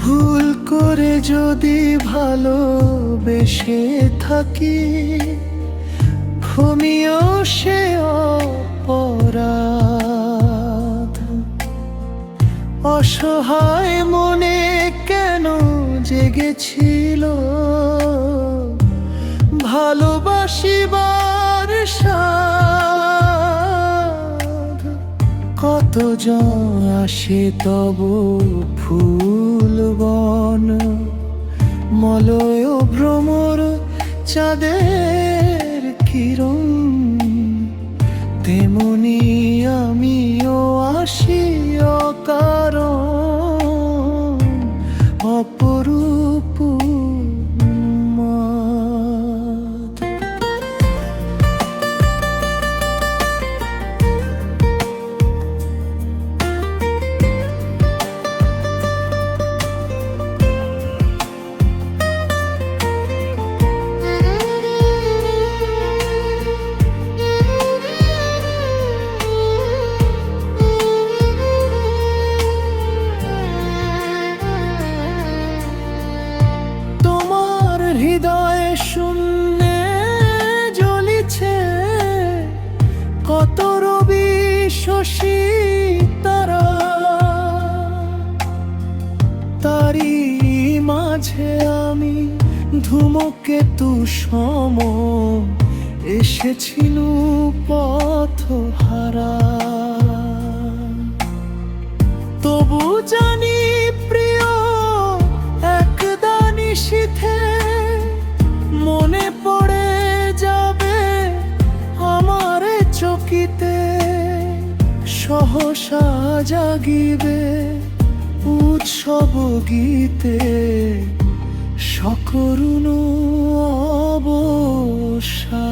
ভুল করে যদি ভালোবেসে থাকি ঘুমিও সে অপরাধ। অসহায় মনে কেন জেগেছিল? ভালোবাসিবার কতজন আসে তব মলয় ভ্রমর চাঁদের কিরণ। তেমনি আমিও আসি অকারণ। শূন্যে জ্বলিছে। কত রবি শশী তারা তারি মাঝে আমি ধুমকেতু সম এসেছিল পথ হারা সহসা জাগিবে উৎসব গীতে সকরুণ অবসা।